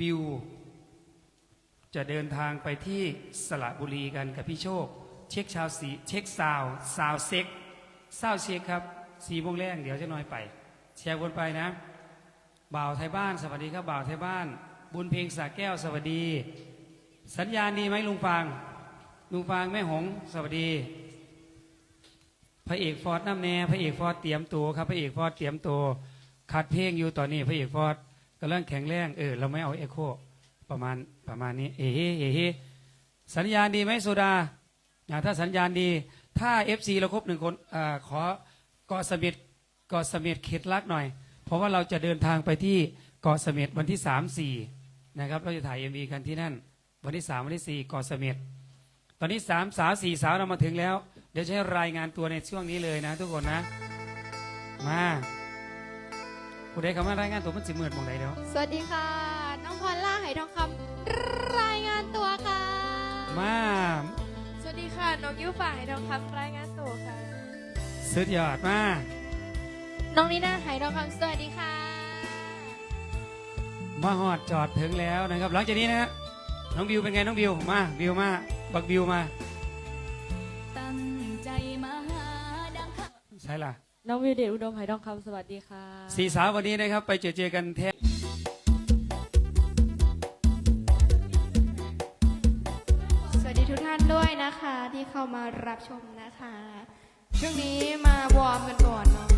บิว จะเดินทางไปที่สระบุรีกันกับพี่โชค เช็คชาวสีเช็คซาวซาวเซ็กซาวเช็คครับสี่โมงแรกเดี๋ยวจะน้อยไปแชร์วนไปนะ บ่าวไทยบ้านสวัสดีครับบ่าวไทยบ้าน บุญเพลงสาแก้วสวัสดี สัญญาณดีไหมลุงฟางลุงฟางแม่หงสวัสดี พระเอกฟอร์ดน้ำแน่พระเอกฟอร์ดเตรียมตัวครับพระเอกฟอร์ดเตรียมตัวคัดเพลงอยู่ตอนนี้พระเอกฟอร์ด กำลังแข็งแรงเออเราไม่เอาเอ็โคประมาณประมาณนี้ เอเฮเอเฮสัญญาณดีไหมโซดาอ่าถ้าสัญญาณดี ถ้า FC เราครบหนึ่งคนอาขอเกาะเสม็ดเกาะเสม็ดเขตลักหน่อย เพราะว่าเราจะเดินทางไปที่เกาะเสม็ดวันที่สามสี่นะครับเราจะถ่ายเอ็มวีกันที่นั่น วันที่สามวันที่สี่เกาะเสม็ดตอนนี้สามสาวสี่สาวเรามาถึงแล้ว เดี๋ยวจะให้รายงานตัวในช่วงนี้เลยนะทุกคนนะ มา ผู้ใดคำว่ารายงานตัวมันสิเมือดหมองไหนเดี๋ยวสวัสดีค่ะ น้องพอลล่าไหทองคำรายงานตัวค่ะ มาสวัสดีค่ะ น้องยูฝ่ายทองคำรายงานตัวค่ะ สุดยอดมาน้องนีน่าไหทองคำสวัสดีค่ะ มาหอดจอดถึงแล้วนะครับ หลังจากนี้นะฮะน้องบิวเป็นไงน้องบิวมาบิวมาบักบิวมา น้องวิวเดชอุดมไหทองคำสวัสดีค่ะสี่สาววันนี้นะครับ ไปเจอเจอกันแท้สวัสดีทุกท่านด้วยนะคะ ที่เข้ามารับชมนะคะ ช่วงนี้มาวอร์มกันก่อนเนาะ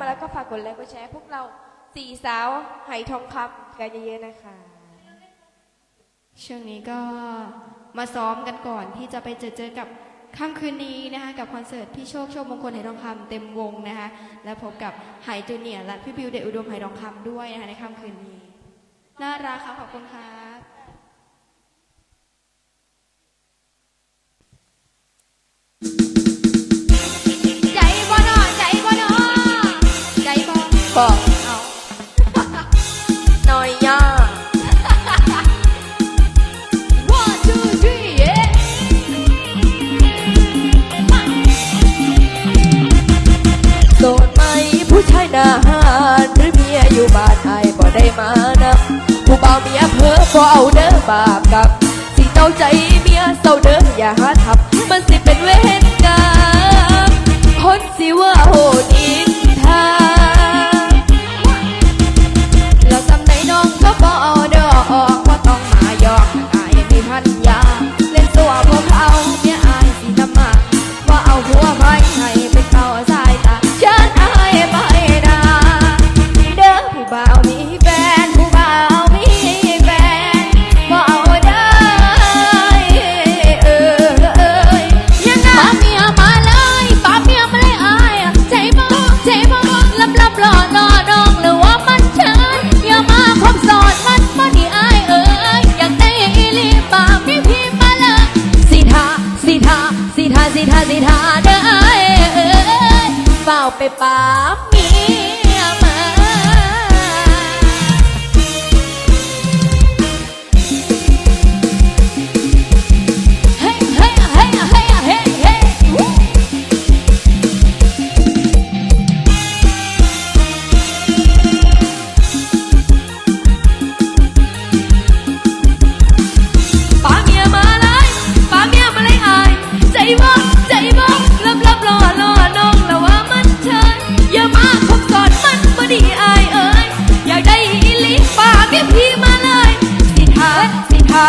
มาแล้วก็ฝากกดไลค์กดแชร์พวกเราสี่สาวไหทองคำกันเยอะๆนะคะ ช่วงนี้ก็มาซ้อมกันก่อนที่จะไปเจอเจอกับค่ำคืนนี้นะคะกับคอนเสิร์ตพี่โชคโชคมงคลไหทองคำเต็มวงนะคะและพบกับไหจูเนียและพี่บิวเดออุดมไหทองคำด้วยนะคะในค่ำคืนนี้ น่ารักค่ะขอบคุณค่ะ บาปกับ สิเต้าใจเมียเศร้าเด้ออย่าหาทับมันสิเป็น เรียกพี่มาเลยสิทาสิทา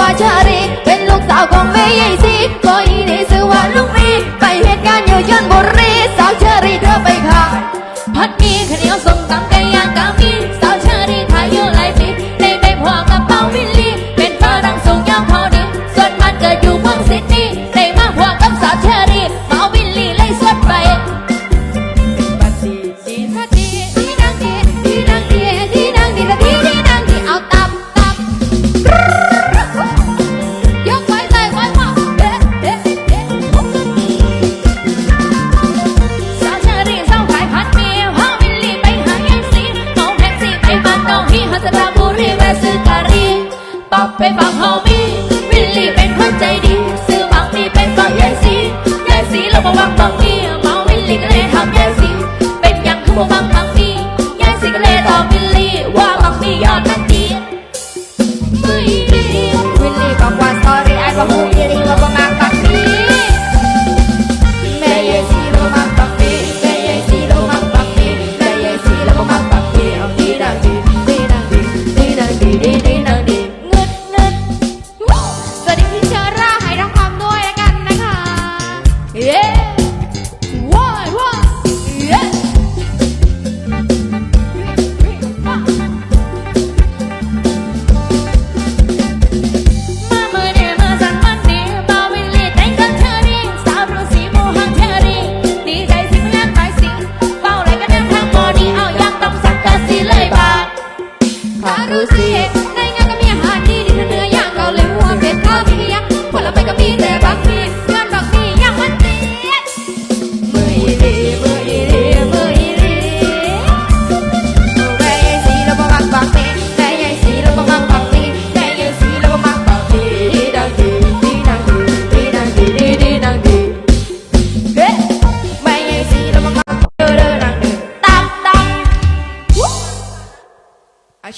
ว่าชารีเป็นลูกสาวของแม่ยายซีก็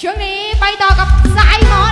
ช่วงนี้ไปต่อกับสายหมอ